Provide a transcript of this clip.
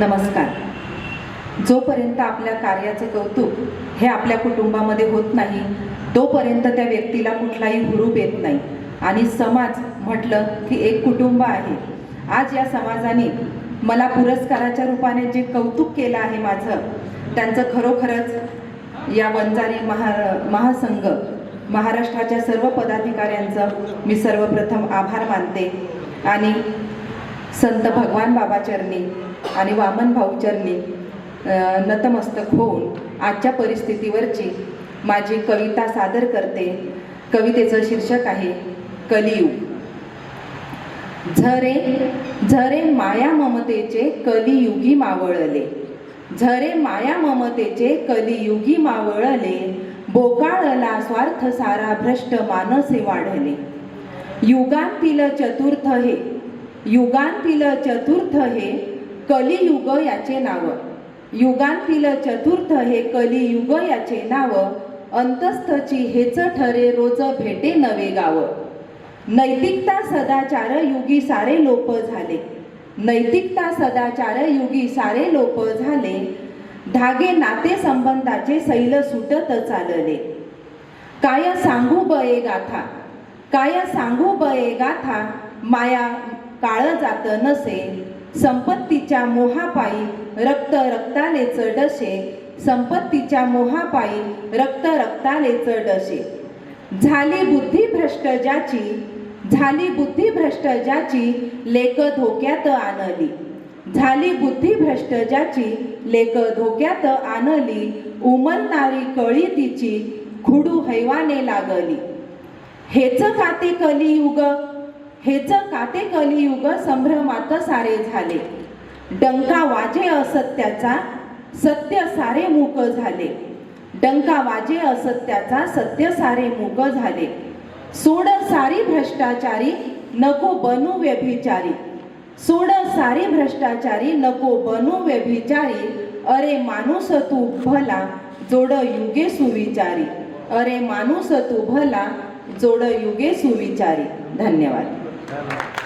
नमस्कार. जोपर्यंत आपल्या कार्याचं कौतुक हे आपल्या कुटुंबामध्ये होत नाही तोपर्यंत त्या व्यक्तीला कुठलाही हुरूप येत नाही. आणि समाज म्हटलं की एक कुटुंब आहे. आज या समाजाने मला पुरस्काराच्या रूपाने जे कौतुक केलं आहे माझं त्यांचं खरोखरच या वंजारी महा महासंघ महाराष्ट्राच्या सर्व पदाधिकाऱ्यांचं मी सर्वप्रथम आभार मानते. आणि संत भगवान बाबा चरणी आणि वामन भाऊ चरणी नतमस्तक होऊन आजच्या परिस्थितीवरची माझी कविता सादर करते. कवितेचं शीर्षक आहे कलियुग. झरे झरे माया ममतेचे कलियुगी मावळले. झरे माया ममतेचे कलियुगी मावळले. बोकाळला स्वार्थ सारा भ्रष्ट मानसे वाढले. युगांतील चतुर्थ हे युगांतील चतुर्थ हे कलियुग याचे नाव. युगांतील चतुर्थ हे कलियुग याचे नाव. अंतस्थची हेच ठरे रोज भेटे नवे गाव. नैतिकता सदाचार युगी सारे लोप झाले. नैतिकता सदाचार युगी सारे लोप झाले. धागे नाते संबंधाचे सैल सुटत चालले. काय सांगू बये गाथा? काय सांगू बये गाथा? माया काळ जात नसे संपत्तीच्या मोहापायी रक्त रक्ताने चढसे संपत्तीच्या मोहापायी रक्त रक्ताने चढसे झाली बुद्धी भ्रष्ट ज्याची झाली बुद्धी भ्रष्ट ज्याची लेक धोक्यात आणली. झाली बुद्धी भ्रष्ट ज्याची लेक धोक्यात आणली उमलणारी कळी तिची खुडू हैवाने लागली. हेच खाते कलियुग हेच काते कलियुग संभ्रमात सारे झाले. डंका वाजे असत्याचा सत्य सारे मूक झाले. डंका वाजे असत्याचा सत्य सारे मूक झाले. सोड सारी भ्रष्टाचारी नको बनू व्यभिचारी. सोड सारी भ्रष्टाचारी नको बनू व्यभिचारी. अरे माणूस तू भला जोड युगे सुविचारी. अरे माणूस तू भला जोड युगे सुविचारी. धन्यवाद. Amen.